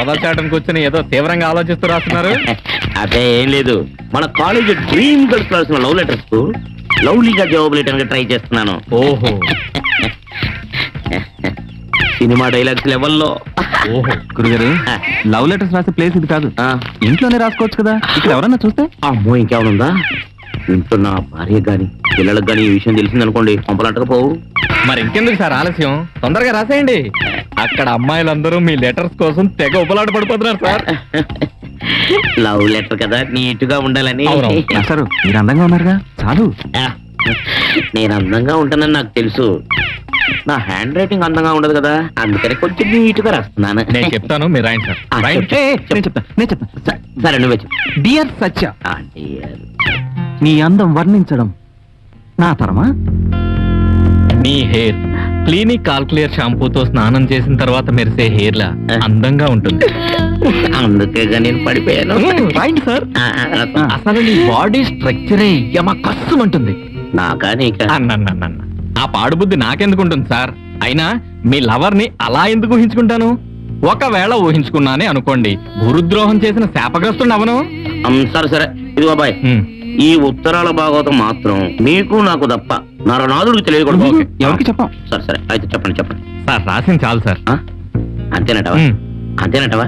పొదల కూర్చొని ఏదో తీవ్రంగా ఆలోచిస్తూ రాస్తున్నారు. అదే ఏం లేదు. మన కాలేజ్ డ్రీమ్ గర్ల్స్ రాసిన లవ్ లెటర్స్కు లవ్లీగా జవాబు లెటర్గా ట్రై చేస్తున్నాను. ఓహో. సినిమా డైలాగ్స్ లెవెల్లో. ఓహో. గురుగారు లవ్ లెటర్స్ రాసే ప్లేస్ ఇది కాదు. ఇంట్లోనే రాసుకోవచ్చు కదా. ఇక్కడ ఎవరన్నా చూస్తే? అమ్మో ఇంకేమనుందా? ఇంట్లో నా భార్య గాని పిల్లలకు గాని ఈ విషయం తెలిసిందనుకోండి పంపలంటకపోవు మరి ఇంకెందుకు సార్ ఆలస్యం? తొందరగా రాసేయండి. అక్కడ అమ్మాయిలందరూ మీ లెటర్స్ కోసం తెగ ఉపలాట పడిపోతున్నారు సార్. లవ్ లెటర్ కదా నీట్గా ఉండాలని. మాస్టారు మీరు అందంగా ఉన్నారుగా. చాలు. నేను అందంగా ఉంటానని నాకు తెలుసు. నా హ్యాండ్ రైటింగ్ అందంగా ఉండదు కదా అందుకని కొంచెం నీట్గా రాస్తున్నాను. నేను చెప్తాను మీరు రాయండి సార్. నేను చెప్తా నేను చెప్తా. స- సరే నువ్వే. డియర్ సత్య. నీ అందం వర్ణించడం నా తరమా? మీ హెయిర్. క్లినిక్ కాల్కులియర్ షాంపూతో స్నానం చేసిన తర్వాత మెరిసే హెయిర్ లా అందంగా ఉంటుంది. అందుకేగా నేను పడిపోయాను. రాయండి సార్. అసలు నీ బాడీ స్ట్రక్చరే యమ కష్టమంటుంది నాకా నీకా? అన్నన్నన్న ఆ పాడుబుద్ధి నాకెందుకు ఉంటుంది సార్? అయినా మీ లవర్ని అలా ఎందుకు ఊహించుకుంటాను? ఒకవేళ ఊహించుకున్నానే అనుకోండి గురుద్రోహం చేసిన శాపగ్రస్తుడు అవను సరే సరే. ఇది బాబాయ్. ఈ ఉత్తరాల భాగవతం మాత్రం నీకు నాకు తప్ప నరనాథుడికి తెలియకూడదు ఓకే. ఎవరికి చెప్పాం? సరే సరే. అయితే చెప్పండి చెప్పండి. సార్ రాసింది చాలు సార్. ఆ? అంతేనటవా? అంతేనటవా?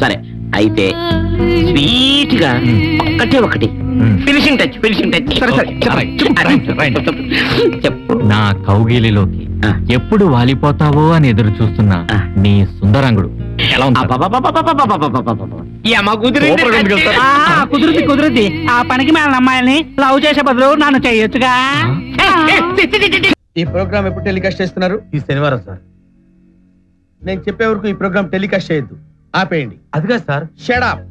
సరే. అయితే స్వీట్గా ఒక్కటే ఒకటి. Finishing touch finishing touch. సరే, సరే, చెప్పండి, చెప్పు, నా కౌగిలిలోకి ఆ. ఎప్పుడు వాలిపోతావో అని ఎదురు చూస్తున్నా ఆ. నీ సుందరంగుడు. ఎలా ఉంది సార్? కుదురుద్ది కుదురుద్ది ఆ పనికి మేళ అమ్మాయిల్ని లవ్ చేసే బదులు నన్ను చెయ్యొచ్చుగా ఈ ప్రోగ్రామ్ ఎప్పుడు టెలికాస్ట్ చేస్తున్నారు? ఈ శనివారం సార్. నేను చెప్పే వరకు ఈ ప్రోగ్రామ్ టెలికాస్ట్ చేయొద్దు. ఆపేయండి. అది కాదు sir shut up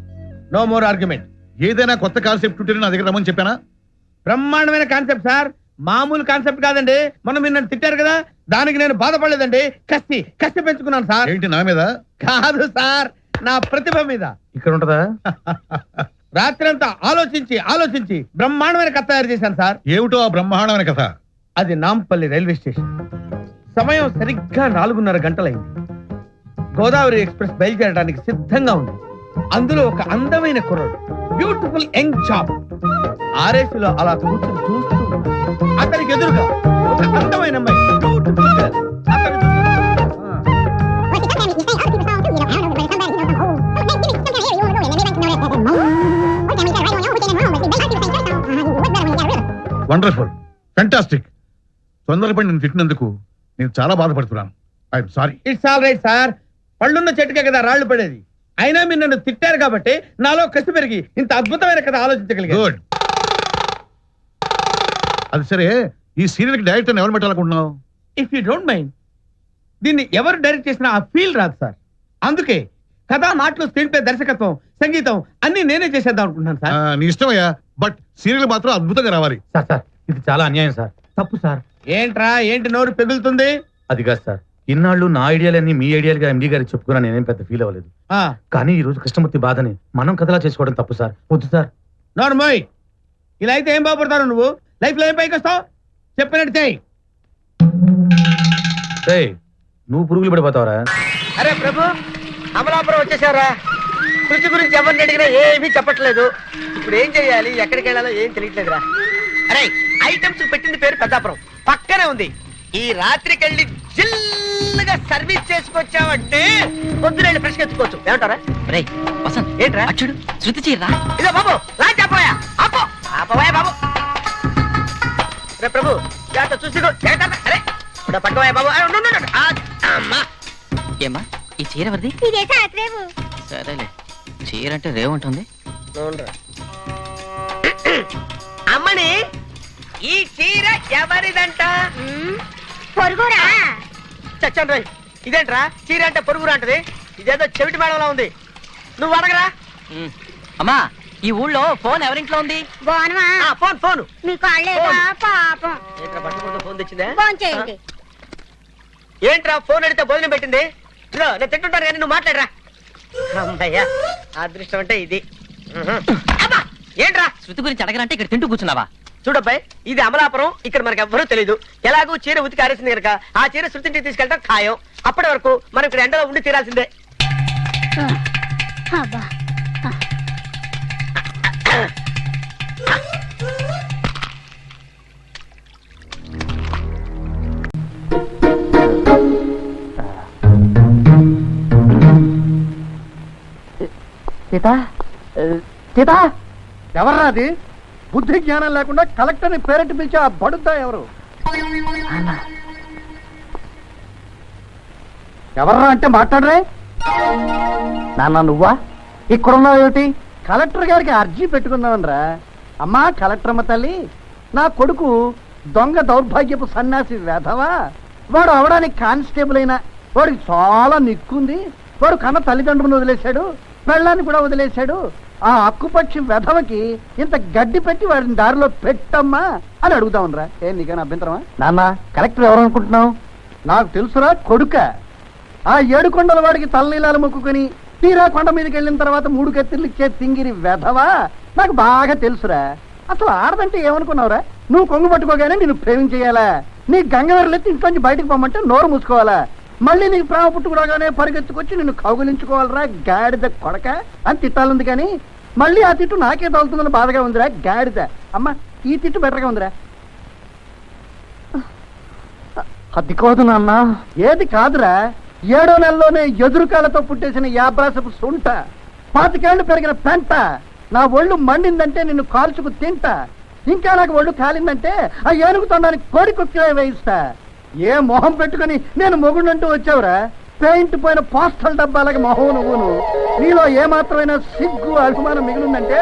no more argument ఏదైనా కొత్త కాన్సెప్ట్ ఉంటే నా దగ్గర రమ్మని చెప్పానా? బ్రహ్మాండమైన కాన్సెప్ట్ సార్ మామూలు కాన్సెప్ట్ కాదండి. మనం మీరు నన్ను తిట్టారు కదా దానికి నేను బాధపడలేదండి. కస్తి కస్తి పెంచుకున్నాను సార్ ఏంటి నా మీద? కాదు సార్ నా ప్రతిభ మీద. ఇక్కడ ఉంటదా? రాత్రంతా ఆలోచించి ఆలోచించి బ్రహ్మాండమైన కథ తయారు చేశాను సార్. ఏమిటో ఆ బ్రహ్మాండమైన కథ? అది నాంపల్లి రైల్వే స్టేషన్. సమయం సరిగ్గా నాలుగున్నర గంటలైంది. గోదావరి ఎక్స్ప్రెస్ బయలుదేరడానికి సిద్ధంగా ఉంది. అందులో ఒక అందమైన కుర్రాడు. బ్యూటిఫుల్ యంగ్ చాప్ ఆర్ఎస్లో అలా కూర్చొని చూస్తూ. అతనికి ఎదురుగా ఒక అందమైన అమ్మాయి. బ్యూటిఫుల్ అతను వండర్ఫుల్ ఫెంటాస్టిక్ తొందరపడి నేను తిట్టినందుకు నేను చాలా బాధపడుతున్నాను. I'm sorry. It's all right sir. పళ్ళున్న చెట్టుకే కదా రాళ్ళు పడేది. అయినా మీరు నన్ను తిట్టారు కాబట్టి నాలో కసి పెరిగి ఇంత అద్భుతమైన కథ ఆలోచించగలిగాను. గుడ్ అది సరే ఈ సీరియల్కి డైరెక్టర్ ఎవరు పెట్టాలనుకుంటున్నావు? ఇఫ్ యూ డోంట్ మైండ్ దీన్ని ఎవరు డైరెక్ట్ చేసినా ఆ ఫీల్ రాదు సార్. అందుకే కథ మాటలు స్క్రీన్ ప్లే దర్శకత్వం సంగీతం అన్ని నేనే చేసేద్దాం అనుకుంటున్నాను ఆ, సార్ నీ ఇష్టమయ్యా బట్ సీరియల్ మాత్రం అద్భుతంగా రావాలి. సార్ సార్ ఇది చాలా అన్యాయం సార్. తప్పు సార్. ఏంట్రా ఏంటి నోరు పెగులుతుంది? అది కాదు సార్. ఇన్నాళ్ళు నా ఐడియాలన్నీ మీ ఐడియాలుగా ఎండి గారికి చెప్పుకున్నా నేనేం పెద్ద ఫీల్ అవ్వలేదు. ఆ, కానీ ఈ రోజు కృష్ణమూర్తి బాధని మనం కథలా చేసుకోవడం తప్పు సార్. వద్దు సార్. నోరు మోయ్. ఇలా అయితే ఏం బాగుపడతావు నువ్వు? లైఫ్లో ఏం పైకి వస్తావు? చెప్పినట్టు చేయి. ఏయ్, నువ్వు పురుగులు పడిపోతావరా. అరే ప్రభు అమలాపురం వచ్చేసారా కృషి గురించి ఎవరిని అడిగినా ఏమీ చెప్పట్లేదు. ఇప్పుడు ఏం చేయాలి? ఎక్కడికి వెళ్ళాలో ఏం తెలియట్లేదురా. అరే ఐటమ్స్ పెట్టింది పేరు పెద్దాపురం. పక్కనే ఉంది. ఈ రాత్రికి వెళ్ళి జిల్లుగా సర్వీస్ చేసుకొచ్చావంటే పొద్దున ఫ్రెష్ ఎత్తుకోవచ్చు. ఏమంటారా రే వసంత్ ఏంట్రా? అచ్చుడు శృతి చీర్రా ఇదో బాబు లా చెప్పోయా ఆపో ఆపోయా బాబు. రే ప్రభు జాగ్రత్త చూసి అరే ఇక్కడ పట్టుకోయా బాబు. అమ్మా. ఏమ్మా ఈ చీర ఎవరిది? సరేలే. చీర అంటే రేవుంటుంది. అమ్మని ఈ చీర ఎవరిదంట? పొరుగురా. చచ్చండి రోయ్ ఇదేంట్రా? చీర అంటే పొరుగురా అంటది. ఇదేదో చెవిటి మేడంలా ఉంది. నువ్వు అడగరా. అమ్మా ఈ ఊళ్ళో ఫోన్ ఎవరింట్లో ఉంది? ఆ, ఫోన్ ఫోన్. మీ కాళ్ళేదా పాపం. ఏంట్రా ఫోన్ తెచ్చిందే? ఫోన్ చేయండి. ఏంట్రా ఫోన్ అడిగితే భోజనం పెట్టింది? ఇదిగో, నేను తింటుంటాను కానీ నువ్వు మాట్లాడరా. అమ్మయ్యా. అదృష్టం అంటే ఇది. అబ్బా! ఏంట్రా? శృతి గురించి అడగరంటే ఇక్కడ తింటూ కూర్చున్నావా? చూడబ్బాయ్ ఇది అమలాపురం ఇక్కడ మనకు ఎవ్వరూ తెలియదు ఎలాగూ చీర ఉతికి ఆరేసింది కనుక ఆ చీర శృతింటికి తీసుకెళ్ళడం ఖాయం. అప్పటి వరకు మనం ఇక్కడ ఎండలో ఉండి తీరాల్సిందే. అబ్బా. సీత? సీత? ఎవర్రా అది? బుద్ధి జ్ఞానం లేకుండా కలెక్టర్ని పేరెంట్ పిలిచి ఆ బడుద్దా ఎవరు? ఎవర్రా అంటే మాట్లాడరే? నాన్న నువ్వా? ఇక్కడున్నావు ఏమిటి? కలెక్టర్ గారికి అర్జీ పెట్టుకుందామనరా. అమ్మా కలెక్టర్ అమ్మ తల్లి నా కొడుకు దొంగ దౌర్భాగ్యపు సన్యాసి వేధవా? వాడు అవడానికి కానిస్టేబుల్ అయినా వాడికి చాలా నిక్కుంది. వాడు కన్న తల్లిదండ్రులను వదిలేశాడు. పెళ్ళాన్ని కూడా వదిలేశాడు. ఆ అక్కుపక్షి వెధవకి ఇంత గడ్డి పెట్టి వాడిని దారిలో పెట్టమ్మా అని అడుగుదామనరా. ఏ నీకైనా అభ్యంతరమా? నాన్న కలెక్టర్ ఎవరు అనుకుంటున్నావు? నాకు తెలుసురా కొడుక. ఆ ఏడు కొండల వాడికి తలనీలాలు మొక్కుకొని తీరా కొండ మీదకి వెళ్ళిన తర్వాత మూడు కత్తిర్లు ఇచ్చే తింగిరి వెధవా? నాకు బాగా తెలుసురా. అసలు ఆడదంటే ఏమనుకున్నావురా? నువ్వు కొంగు పట్టుకోగానే నేను ప్రేమించేయాలా? నీ గంగవరలెత్తి ఇంట్లోంచి బయటకు పొమ్మంటే నోరు మూసుకోవాలా? మళ్ళీ నీకు ప్రేమ పుట్టుకురాగానే పరిగెత్తుకొచ్చి నిన్ను కౌగులించుకోవాలరా గాడిద కొడక? అని తిట్టాలంది కానీ మళ్ళీ ఆ తిట్టు నాకే తగులుతుందని బాధగా ఉందిరా గాడిద. అమ్మ ఈ తిట్టు బెటర్గా ఉందిరా. అది కాదు నాన్న. ఏది కాదురా ఏడో నెలలోనే ఎదురుకాలతో పుట్టేసిన యాబ్రాసపు సుంట పాతికేళ్ళు పెరిగిన పెంట నా ఒళ్ళు మండిందంటే నిన్ను కాల్చుకు తింటా ఇంకా నాకు ఒళ్ళు కాలిందంటే ఆ ఏనుగు తొండానికి కోడి కుక్కిలే వేయిస్తా. ఏ మొహం పెట్టుకుని నేను మొగుడంటూ వచ్చావురా? పెయింట్ పోయిన పోస్టల్ డబ్బాలకి మొహం నువ్వును. నీలో ఏ మాత్రమైన సిగ్గు అభిమానం మిగిలిందంటే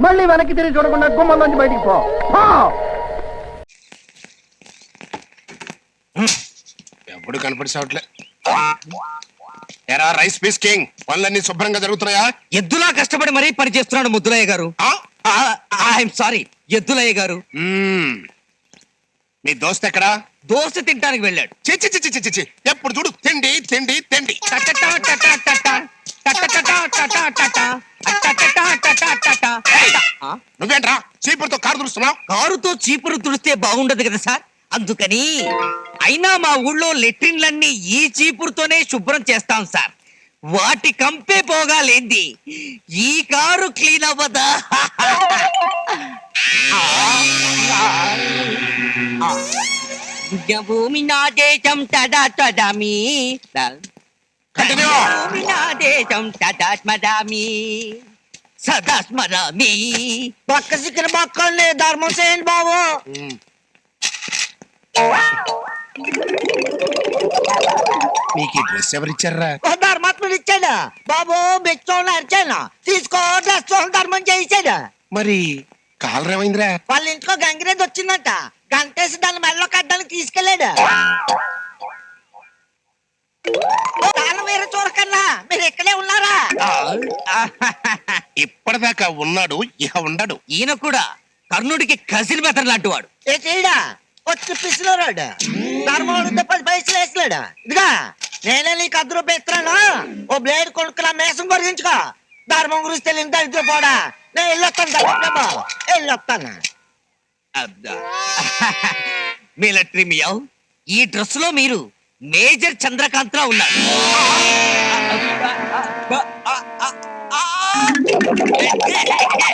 మళ్ళీ వెనక్కి తిరిగి చూడకుండా గుమ్మంలోంచి బయటికి పో. ఎప్పుడు కనపడి సావట్లే ఎరా రైస్ పీస్ కింగ్ పనులన్నీ శుభ్రంగా జరుగుతున్నాయా? ఎద్దులా కష్టపడి మరీ పని చేస్తున్నాడు ముద్దులయ్య గారు. ఆ? ఐఎమ్ సారీ ఎద్దులయ్య గారు. మీ దోస్త్ ఎక్కడా దోశ తింటానికి వెళ్ళాడు చిచ్చి చిచ్చి చిచ్చి చి ఎప్పుడు చూడు తిండి తిండి తిండి? నువ్వేంట్రా చీపురుతో కారు తుడుస్తున్నావు కారుతో చీపురు తుడిస్తే బాగుండదు కదా సార్ అందుకని అయినా మా ఊళ్ళో లెట్రిన్లన్నీ ఈ చీపురుతోనే శుభ్రం చేస్తాం సార్ వాటి కంపే పోగాలేంది ఈ కారు క్లీన్ అవ్వదా భూమి నా దేశం తదా తదామి భూమి నా దేశం తదా స్మరామి సదా స్మరామి పక్క సిక్కిన పక్కనే ధర్మం చేయండి బాబు. మీకు ఈ డ్రెస్ ఎవరిచ్చారా ధర్మాత్ముడు ఇచ్చాడు? బాబు బెచ్చోళ్ళు అరిచాను తీసుకో డ్రెస్ ధర్మం చేయించాడు? మరి కాలర్ ఏమైందిరా వాళ్ళ ఇంట్లో గంగిరేది వచ్చిందంట. గంటేసి దాన్ని మెడలో కట్టడానికి తీసుకెళ్ళాడు. వేరే చూడకన్నా మీరు ఇక్కడే ఉన్నారా? ఇప్పటిదాకా ఉన్నాడు ఇక ఉండడు. ఈయన కూడా కర్ణుడికి కసిరి బెతర్ లాంటి వాడు. ఏ చేయడా? వచ్చి పది పైసలు వేసలేడు ఇదిగా నేనే నీకు అర్ధ రూపాయి ఇస్తున్నాను ఓ బ్లేడ్ కొనుక్కున్నా మేసం కొరిగించుకో ధర్మం గురించి తెలియని దరిద్ర పోడా? నేను వెళ్ళొస్తాను వెళ్ళొస్తాను. మిలిటరీ మియావ్ ఈ డ్రెస్లో మీరు మేజర్ చంద్రకాంత్ రావు ఉన్నారు